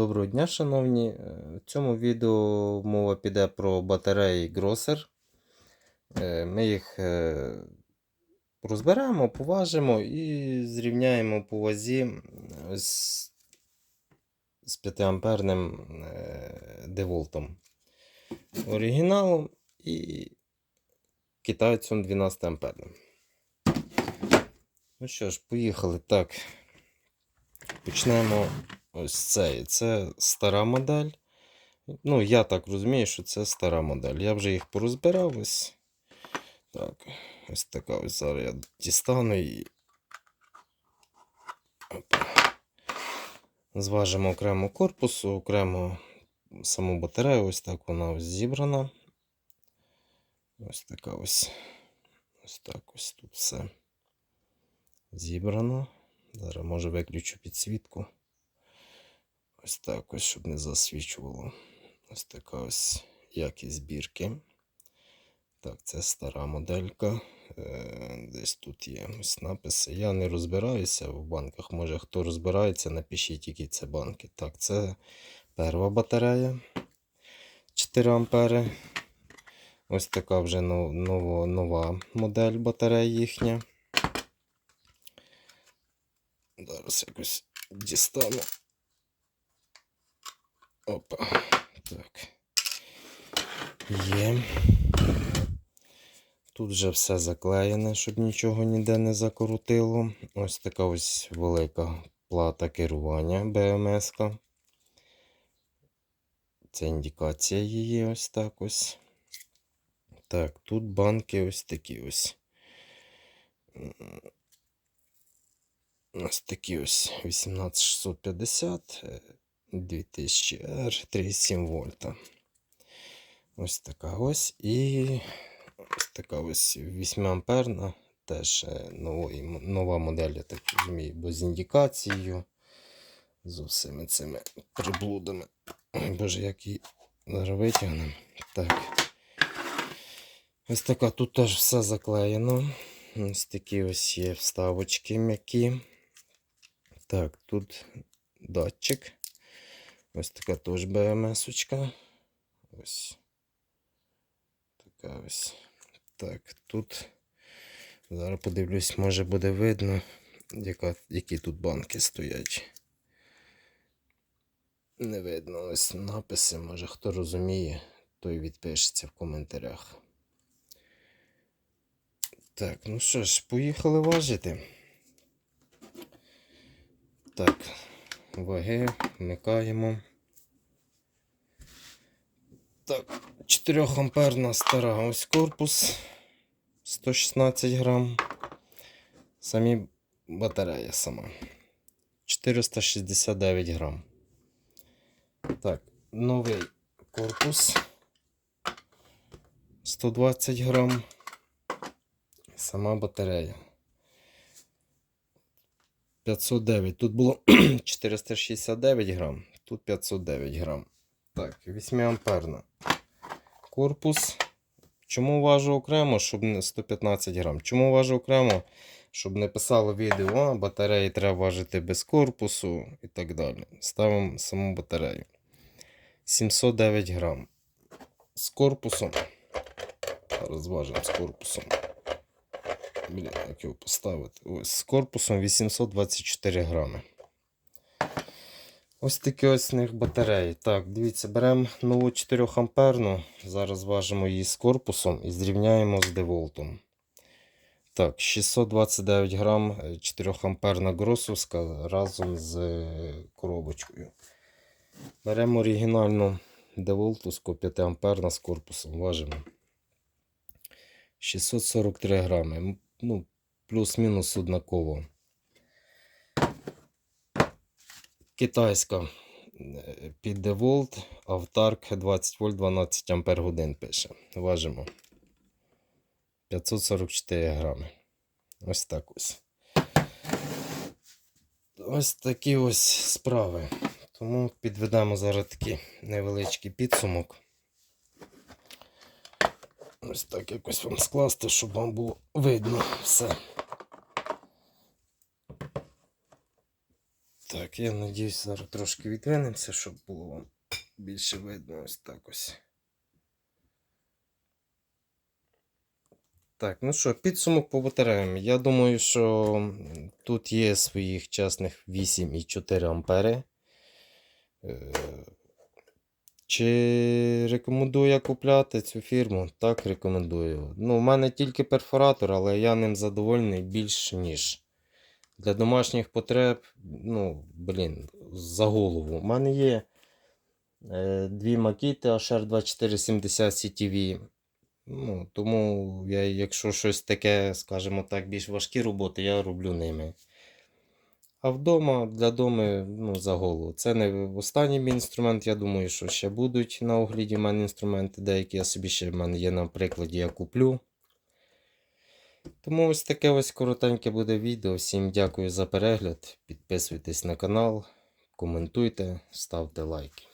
Доброго дня, шановні. Е, В цьому відео мова піде про батареї Grosser. Е, Ми їх е, розберемо, поважимо і зрівняємо по вазі з, з 5 амперним деволтом оригіналом і китайцем 12 амперним. Ну що ж, поїхали. Так. Почнемо ось цей. Це стара модель. Ну, я так розумію, що це стара модель. Я вже їх порозбирав ось. Так, ось така ось зараз я дістану і. Зважимо окремо корпусу, окремо саму батарею. Ось так вона ось зібрана. Ось така ось. Ось так ось тут все зібрано. Зараз може виключу підсвітку. Ось так ось, щоб не засвічувало. Ось така ось якість збірки. Так, це стара моделька. Е, Десь тут є ось написи. Я не розбираюся в банках. Може хто розбирається, напишіть, які це банки. Так, це перша батарея. 4 ампери. Ось така вже нова, нова модель батареї їхня. Зараз якось дістану. Опа. Так. Є. Тут вже все заклеєне, щоб нічого ніде не закрутило. Ось така ось велика плата керування БМС. -ка. Це індикація її ось так ось. Так, тут банки ось такі ось. Ось такі ось 18650, е, 2000R, 3,7 вольта. Ось така ось. І ось така ось 8 амперна. Теж е, нової, нова модель, я так розумію, бо з індикацією. З усіми цими приблудами. Боже, як її зараз витягнемо. Так. Ось така тут теж все заклеєно. Ось такі ось є вставочки м'які. Так, тут датчик. Ось така теж БМС-очка. Ось. Така ось. Так, тут. Зараз подивлюсь, може буде видно, яка, які тут банки стоять. Не видно ось написи, може хто розуміє, той відпишеться в коментарях. Так, ну що ж, поїхали важити. Так, ваги вмикаємо. Так, 4 амперна стара ось корпус 116 грам. Самі батарея сама. 469 грам. Так, новий корпус 120 грам. Сама батарея. 509. Тут було 469 грам, тут 509 грам. Так, 8 амперна. Корпус. Чому важу окремо, щоб не 115 грам? Чому важу окремо, щоб не писало відео, а батареї треба важити без корпусу і так далі. Ставимо саму батарею. 709 грам. З корпусом. Зараз важимо з корпусом. Блін, як його поставити? Ось з корпусом 824 грами. Ось такі ось в них батареї. Так, дивіться, беремо нову 4 амперну. Зараз важимо її з корпусом і зрівняємо з деволтом. Так, 629 грам 4 амперна гросовська разом з е, коробочкою. Беремо оригінальну деволтовську 5 амперна з корпусом. Важимо. 643 грами. Ну, плюс-мінус однаково. Китайська під деволт, Автарк 20 вольт 12 ампер годин пише. Важимо. 544 грами. Ось так ось. Ось такі ось справи. Тому підведемо зараз такий невеличкий підсумок. Ось так якось вам скласти, щоб вам було видно все. Так, я надіюсь, зараз трошки відвинемося, щоб було вам більше видно ось так ось. Так, ну що, підсумок по батареям. Я думаю, що тут є своїх чесних 8,4 ампери. Чи рекомендую я купляти цю фірму? Так, рекомендую. Ну, у мене тільки перфоратор, але я ним задоволений більш ніж. Для домашніх потреб, ну, блін, за голову. У мене є е, дві макіти HR2470 CTV. Ну, тому я, якщо щось таке, скажімо так, більш важкі роботи, я роблю ними. А вдома для дому ну, за голову. Це не останній мій інструмент. Я думаю, що ще будуть на огляді в мене інструменти деякі. Я собі ще в мене є на прикладі, я куплю. Тому ось таке ось коротеньке буде відео. Всім дякую за перегляд. Підписуйтесь на канал, коментуйте, ставте лайки.